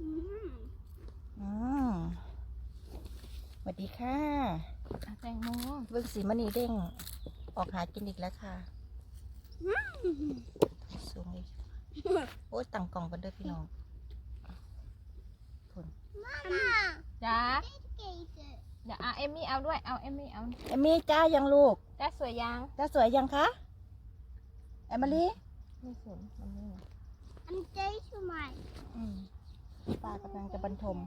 อืมอืมสวัสดีค่ะอะ แตงโมเบิ้งสีมณีเด้ง ออกหากินอีกแล้วค่ะสูงอีกโอ้ยตั้งกล่องกันเด้อพี่น้องผลจ้าเดี๋ยวเอาเอมมี่เอาด้วย เอาเอมมี่เอา เอมมี่จ้ายังลูก จ้าสวยยัง จ้าสวยยังคะเอมิลี่ไม่สวยมันไม่อันเจสมัยอืม ป้ากำลังจะบรรทม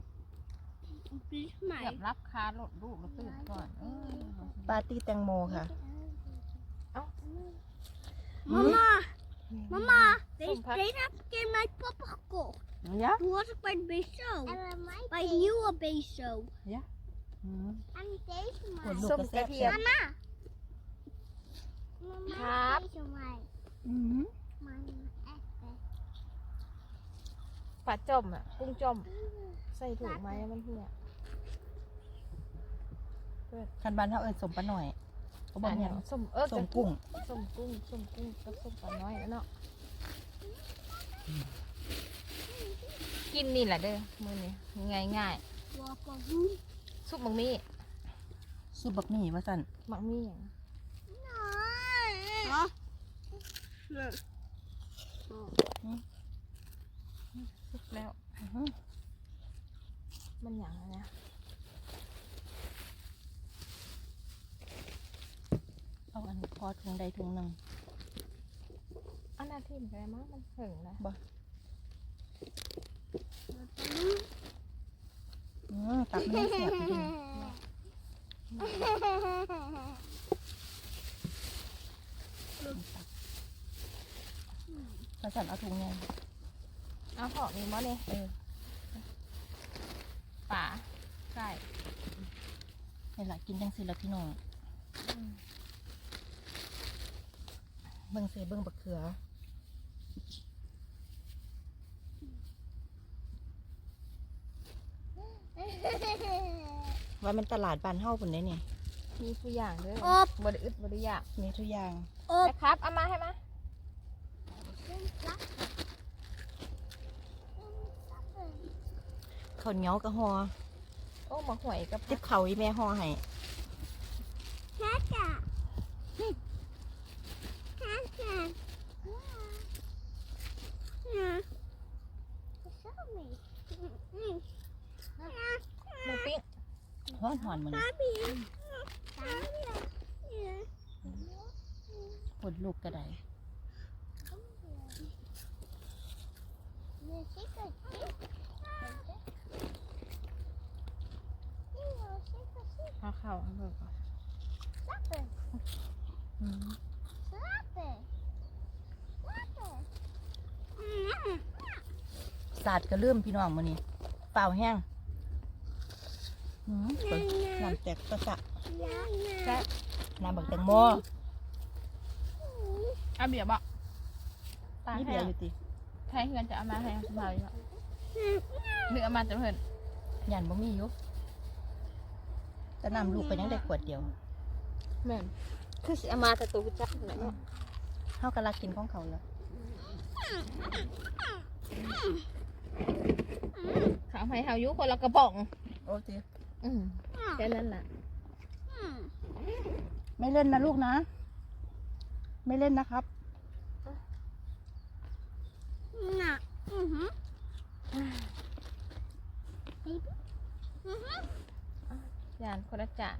ปีสมัยเกือบรับคาหลดลูกมาตื่นก่อนเออปาร์ตี้แตงโมค่ะ Mama, mama, they Some pap- they have to get my papa go. ยะ What by beso? By you a beso. อืม And they ผล smile. ลูกส้มกระกแซ่ระบเทียม Mama. Mama, Pap. they smile. อืม Mama, apple. ปลาจมอะ กุ้งจมใส่ถุงไหมมันเหี่ยคันบานเท่าเอิญสมปะหน่อยเขาบอกอันเนี่เนี้ยยส้มเออสมกุ้งส้มกุ้งส้มกุ้งกับส้มปลาน้อยแล้วเนาะกินนี่แหละเด้อมื้อนี้ง่ายง่าย Wapa woo. ๆซุปมังมี่ซุปบักหมี่ว่าสั่นมังมี่อย่าง Huh? No. ซุปแล้วอื้อหือมันอย่างไรนะเอาอันพอถุงใดถุงหนึ่งอันนาทีมไปมั้งมันถึงนะอืมตักไม่ให้เสียบจริงว่าสั่นเอาถุงไง เอาหอมนี่มั้เนี่ยเออป่าไก่นี่แหละกินจังสิละพี่น้องเบิ่งเสเบิ่งบักเขือว่ามันตลาดบ้านเฮาปุ่นได้นี่มีทุกอย่างด้วยอบบริอึดบริยากมีทุกอย่าง Up. นะครับเอามาให้มา ข้าวเหนียวกะฮอโอ้มาหวยกับติบเขาวอีแม่ฮอให้ Kaka. Kaka. Yeah. Show me. หมูปิ้งฮ้อนหอนมัน Bobby. Yeah. ปวดลูกกระได ข้าวข้าวเอาเบิกก่อน อืม สาดกระเลื่อมพี่น้องมื้อนี้เปล่าแห้งอืมเปิดน้ำแตกตะสะและน้ำบักแตงโมเอาเบียร์บอกตานี่ให้เบียร์อยู่ติไทยเงินจะเอามาให้สบายอยู่หรือเอามาจะเพิ่นยันบ่มีอยู่แต่น้ำลูกก็ยังได้ขวดเดียวแม่นคือสิเอามาแต่ตัวจักนั่นแหละเฮาก็รักกินของเขาแล้ว ขาวให้เฮาอยู่คนละกระป๋องโอ้ติอืมแค่นั้นแหละไม่เล่นนะลูกนะ ไม่เล่นนะครับ Nah. Mhm. Baby. Mhm. จานคนละจาน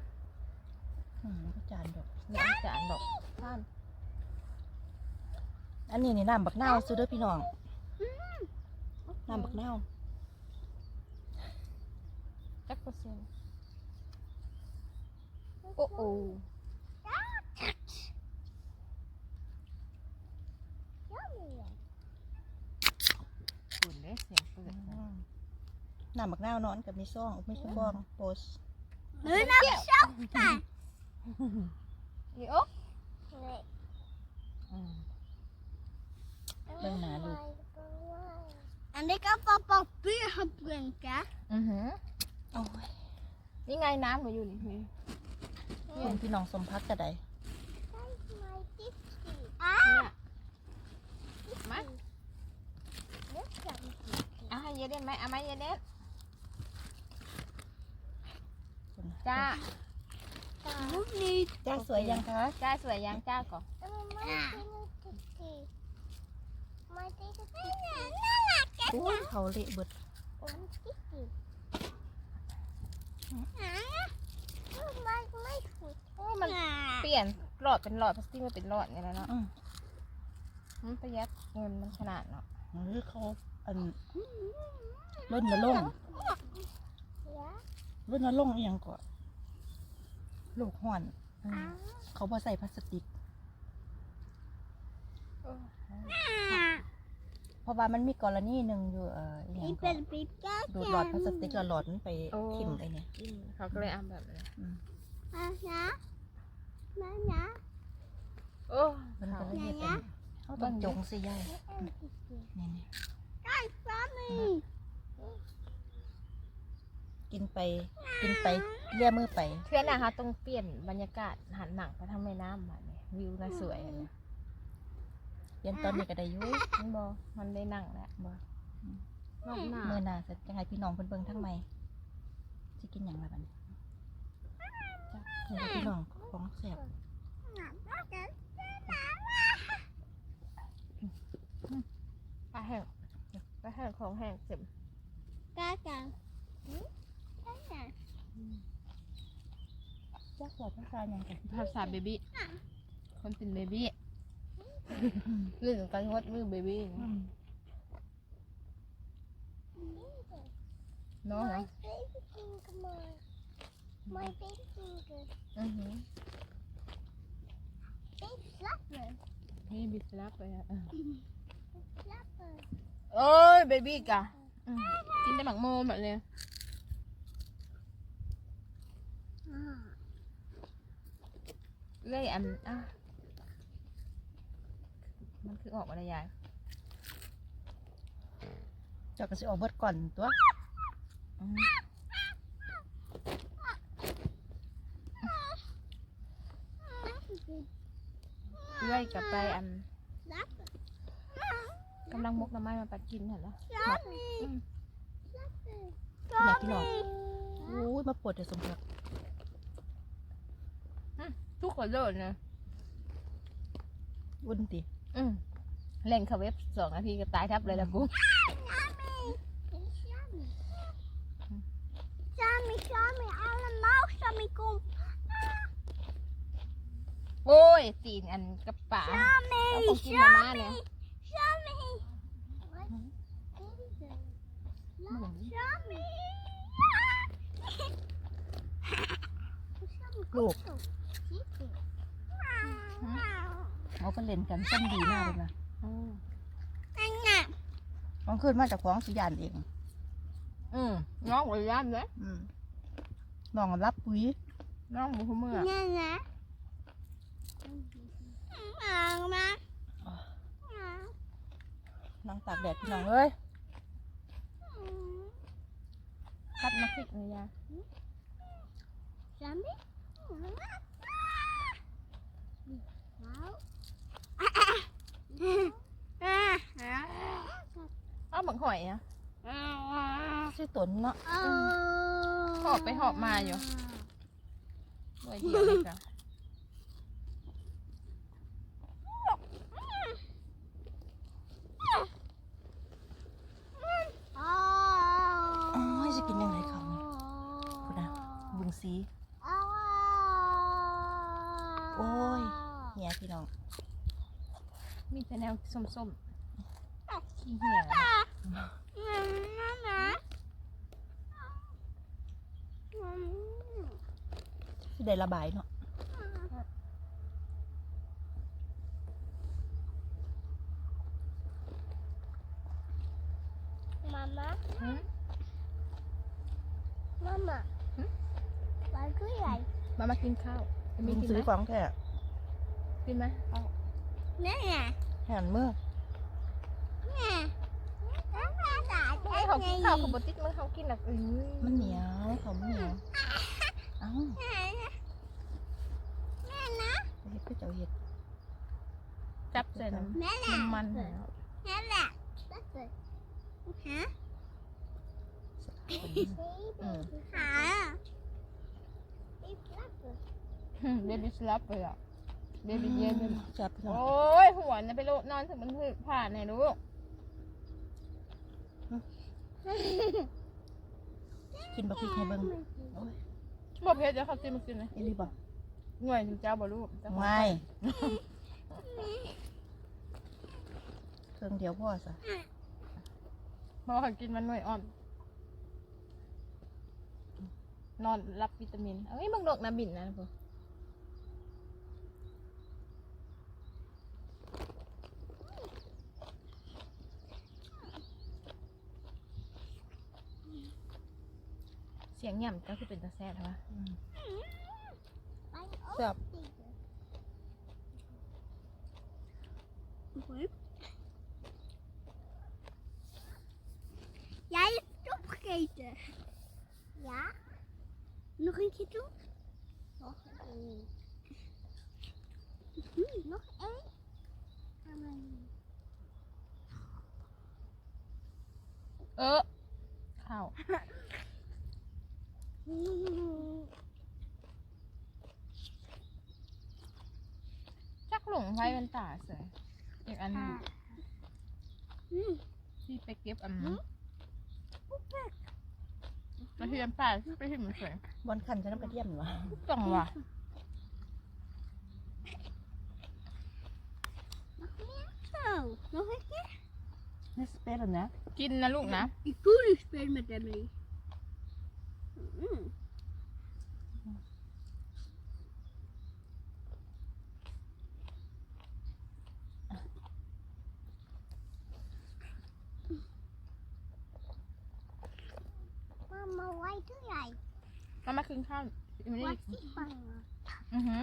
อืมก็จานดอกหนึ่งจานดอกท่านอันนี้นี่น้ำบักนาวซื้อเด้อพี่น้อง น้ำบักนาวจักเปอร์เซ็นต์โอ้โหฝุ่นได้เสียงเปิดนะน้ำบักนาวนอนกับมีซ่องไม่ใช่ฟองโปส Nu naar de sofa. อีโอ๊ะ Nee. อืมเบิ่งหนาลูก En ik heb papa bier gedronken. อือหือโอ้ยนี่ไงน้ำหนูอยู่นี่พี่เป็นพี่น้องสมพักกระได Ah, เนี่ยมา dit kan ik niet. เอาให้เยเดนไหมเอาไหมเยเดนจ้ามุกนี้จ้าสวยยังคะจ้าสวยยังจ้าก่อน อู้เขาเละเบิดโอ้มันเปลี่ยนหลอดเป็นหลอดพลาสติกมาเป็นหลอดไงแล้วเนาะอืมมันประหยัดเงินมันขนาดเนาะหรือเขาอันร่นละลงค์ร่นละลงค์อหยังก่อนโลกห่อนอืมเขาบ่ใส่พลาสติก เพราะว่ามันมีกรณีหนึ่งอยู่เอออหยังนี่ก่เป็อนนปิ๊บก้าดูดหลอดพลาสติกแล้วหลอดมันไปทิ่มไอ้เนี่ยอืมเขาก็เลยเอาแบบนี้อืมอะนะนะนะ โอ้มันเขาก็เลยเฮ็ดอันนี้เขาต้องจงสิยายนี่นี่ไก่ปลาหมีกินไปกินไปเลี่ยมือไป เพื่อนนะคะต้องเปลี่ยนบรรยากาศหันหนังไปทางแม่น้ำมาเนี่ยวิวน่าสวยอันเนี่ย เรียนตอนนี้ก็ได้อยุ่มันบอมันได้นั่งแล้วบ่รอบหน้ามือหนาเสร็จจะให้พี่น้องเพิ่นเบิ่งทั้งใหม่สิกินหยังล่ะบัดนี้จ้ะนี่ล่ะพี่น้องของแซ่บปลาแห้งปลาแห้งของแห้งเต็มกากันกากันจักว่าภาษาหยังกันภาษาเบบี้คนเป็นเบบี้ เรื่องของการงดมือเบบี้อืมเนาะ My baby finger, my my baby finger, อือหือ big flapper, นี่บิสลับไปอะ flapper. โอ้ยเบบี้กะอืมกินแต่หมักโมแบบเลย Ah. เลยอันอะ มันคือออกมาได้ยายเจ้าก็สิออกเบิดก่อนตัวอืมเลื่อยกลับไปอัน Flapper. กำลังมกน้ำไม้มาปัดกินเห็นแล้ว Tommy. Mm. Flapper. อยากกินหรอ Tommy. อู้ยมาปวดแต่สมผักทุกคนเลยนะ อุ่นติ อืมเล่นเขาเว็บสองนาทีก็ตายทับเลยละกู Tommy. Tommy. Tommy, Tommy, alle mouse, Tommy, kom. โอ้ยตีนอันกระป๋า Tommy, Đâu còn kim mà má nè. Tommy. What is it? Look, Tommy. ลูก Tommy. เอาไปเล่นกันซ้ำดีมากเลยนะอืม Anna. มันขึ้นมาจากของสุยานเอง อืมน้องบริยามเลยอืมน้องรับปุ๋ยน้องบุ้เมื่อ Nana. Anna. นั่งตากแดดพี่น้องเอ้ยคัดมาคลิกเลยยา Tommy. Wow. อ้าวบังหอยอะชื่อตนเนาะหอบไปหอบมาอยู่หน่วยเดียวเลยจ้ะอ๋อจะกินยังไงเขาเนี่ยพูดนะบุญสีโอ้ยเนี่ยพี่น้อง มีแต่แนวส้มๆขี้เหี้ยสิได้ระบายเนาะ Mama, หืม mama. Hmm? Vad går jag? มามากินข้าวมีบุญกินสีไหมของแท้กินไหมข้าว Nej, แห่นเมื่อ nej. ให้เขากินข้าวเขาบติ๊กมันเขากินแบบอืมมันเหนียวเขามันเหนียวเอ้า Nana. เฮ็ดคือเจ้าเฮ็ดจับใส่น้ำ Nana. น้ำมันแล้ว Nana. Varför? Hä? อืมหา เบบี้สลับเลยอะ เบบี้เย็นจับพี่น้องโอ้ยหัวนะไปโลนอนถึงมันถึกผ่านไหนลูกกินบักพริกให้เบิ่งโอ้ยบอกเพชรจะเขากินมากินเลยอีหลีบ่หน่วยถึงเจ้าบ่ลูกเจ้าของไม่เครื่องเดียวพ่อซะเพราะว่าเขากินมันหน่วยอ่อน นอนรับวิตามิน เอ้ยมึงดอกน้ำบินนะพ่อเสียงหย่ำก็คือเป็นตาแซ่บใช่ปะอืมแซ่บ Jij hebt het opgegeten. Ja? Nog een keer doen? Nog één. Hm, nog één? Ga maar doen. เออข้าว จักหลงไว้เป็นตาเสยอีกอันหนึ่ง Hm. ที่ไปเก็บอันนั้นมาที่น้ำป่าไปที่มันสวยบอลขันจะน้ำกระเทียมเหรอจังหวะ Nog meer? Zo. Nog een keer? นี่สเปซแล้วนะ กินนะลูกนะ Ik voel je speel met Emily. Hm. Mama, why do jij? มามาไว้เท่าไหร่เอามาคืนข้าวอยู่นี่วัดนอือฮึ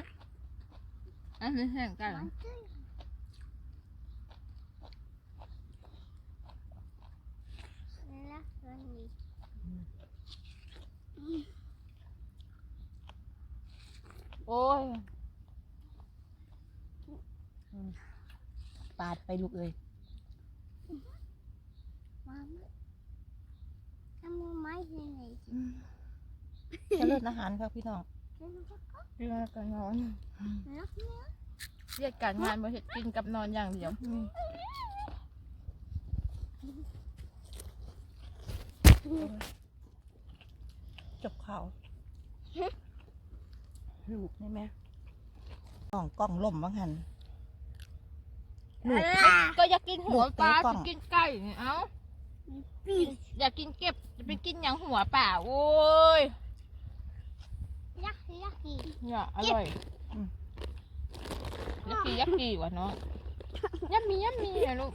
อันนี้แห้งกัน niet. โอ้ยปาดไปลูกเอ้ย Mama. En moet mij geen eten. เจะเลิศอาหารครับพี่น้อง Zullen we pakken? กินกันนอน Nog meer? เรียกการงานมาเห็ดกินกับนอนอย่างเดียว จบข่าวลูกนี่ไหมกล่องกล่องล่มบ้างหันลูก ก็อยากกินหัวปลาลูกเตะกล่จะองกินไก่นี่เอ้า Pies. อยากกินเก็บจะไปกินอย่างหัวป่าโอ้ย Jakkie, jakkie. เนี่ยอร่อยยักกี้ยักกี้วะน้องยัมมี่ยัมมี่นะลูก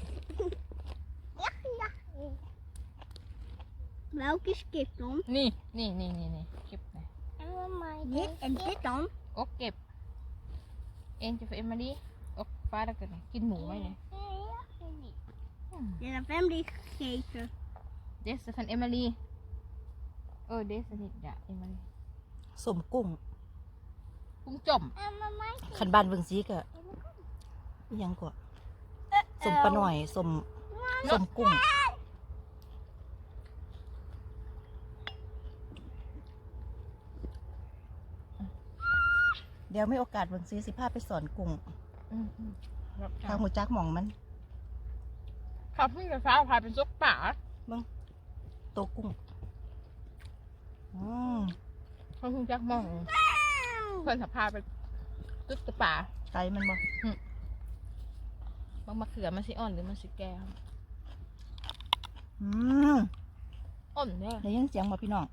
Welke is kip dan? นี่นี่นี่นี่นี่เก็บนะ Dit en dit dan? อกเก็บเอ็นจะไปเอ็มมาดิอกฟ้าแล้วกันกินหมูไหมเนี่ย Ja, dat hebben die gegeten. เดสฟันเอ็มมารีเออเดสนิดอะเอ็มมารีสมกุ้ง กุ้งจม En mama ขันบานเบิ่งซีกะอิหยังกว่าสมปลาหน่อยสมสมกุ้ง เดี๋ยวไม่โอกาสเบิ่งซีสิพาไปสอนกุ้งอืมอืมรับทางหูจักหมองมันขับขึ้นไฟฟ้าพาเป็นซกป่าโตวกุ้งอืมเขาคงจักมอง เพื่อนสัพาไปตึกตะป่าไกลมันบ่บางมะเขือมันสิอ่อนหรือมันสิแก่อืมอ่อนเด้อได้ยินเสียงบ่พี่น้อง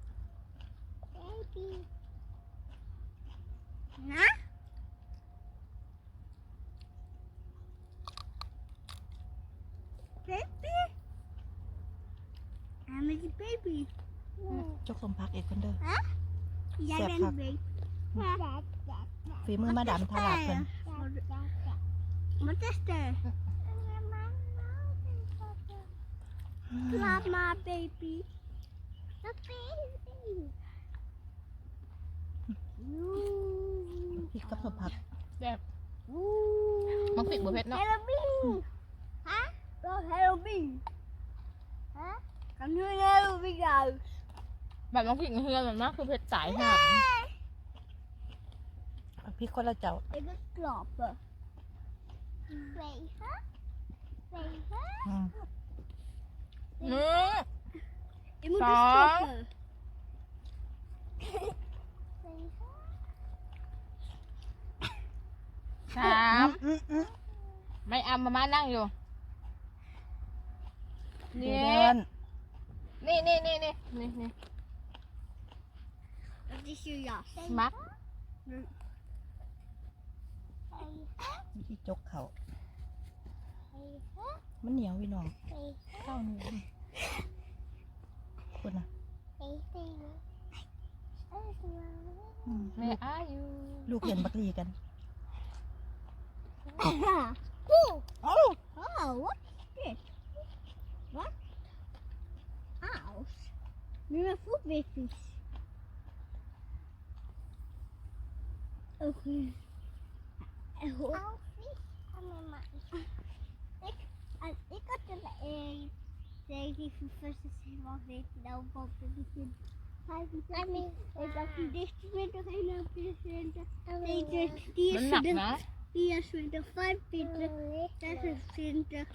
baby. Na? Baby? En met die baby. จกสมพักเอกคนเด้อ Jij Zet bent hak. baby. ฝีมือมาดามทลาดเพิ่น Wat is er? Laat maar, baby. Dat baby. พริ กกับสมพักแบบมันปิดบัวเพชรเนาะ Halloween. Hè? Wel Halloween. Hè? Kan nu een Halloween uit. แบบน้องผิงเฮือนแบบนั้นคือเพชรสายหามพริกคนละเจ้า Det är skrapor. Fejha. Fejha. อืมหนึ่ง Det måste Ja. สามอืมอืมไม่เอามามานั่งอยู่เดืนี่อนนี่นี่นี่นี่นี่นี่ Det är ju jag. มักวิธีจกเขา Fejha. มันเหนียวพี่น้อง Fejha. ข้าวเหนียวคุณนะ Fejha. อืมแม่อายุลูกเห็นบักลีกัน oh, oh, is dit? Wat? House. Nu mijn voet weer vies. Oké. Ik, als ik had een zeg die is helemaal dicht nou komt het niet. Ik dacht die dicht 20, 21, 22, 23. 24, 25, 26,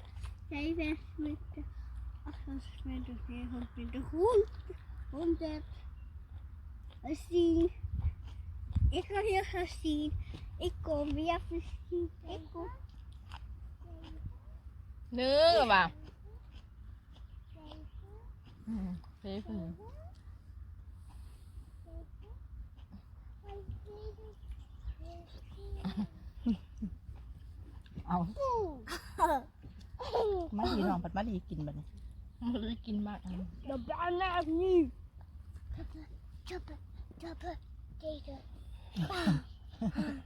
27, 28, 29, 100. Zien. Ik ga hier gaan zien. Ik kom weer zien. Ik kom. หนึ่งหรือเปล่าอืมเฮ้ยคุณ เอามาดีน้องปัดมาดีกินบัดนี้มันได้กินมากอัน De bijna nu. Choppen, choppen, deze.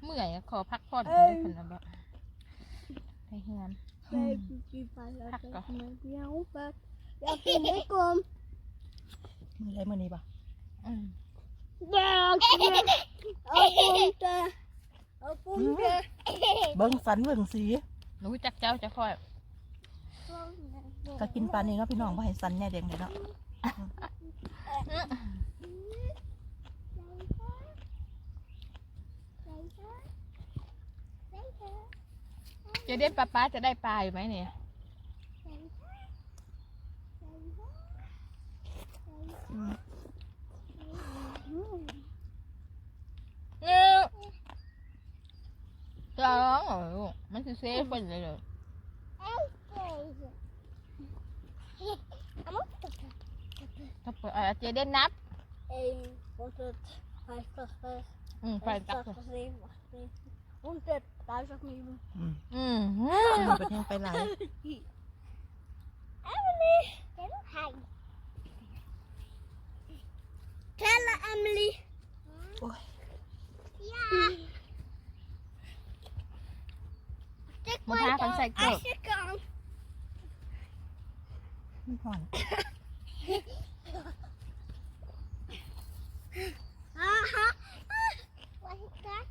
เมื่อยอะขอพักผ่อนได้คนละแบบให้เฮือน Baby, die bijna Hakken. dat met jou bed. Ja, toen ik kom. มือไรมือนี้ปะอืม Ja, kom. Op pompe. Op pompe. เบิ้งสันเบิ้งสีรู้จักเจ้าจะค่อยก็กินปลานี้เนาะพี่น้องว่าให้สันแน่เด็งเลยเนาะเจะได้ปลาป้าจะได้ปลาอยู่ไหมเนี่ยอืม หนึ่ง จะร้องเหรอลูกมันจะเซฟไปเลยเลยถ้าเปิดเจเดนนับอืมไปตักอุ้มเจ็ดตายสักนิดอืมอืมเป็นยังไปไหน Emily Hi. Tellen, Emily. โอ้ย Ja. มาพากัน ใส่เกลือ Als je kan. มันห่อน Aha. Wat is dat?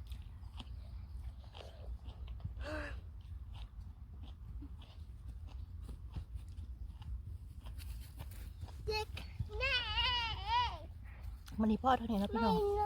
Dik. Nee. มันนี่พ่อเท่านี้เนาะพี่น้อง Nee.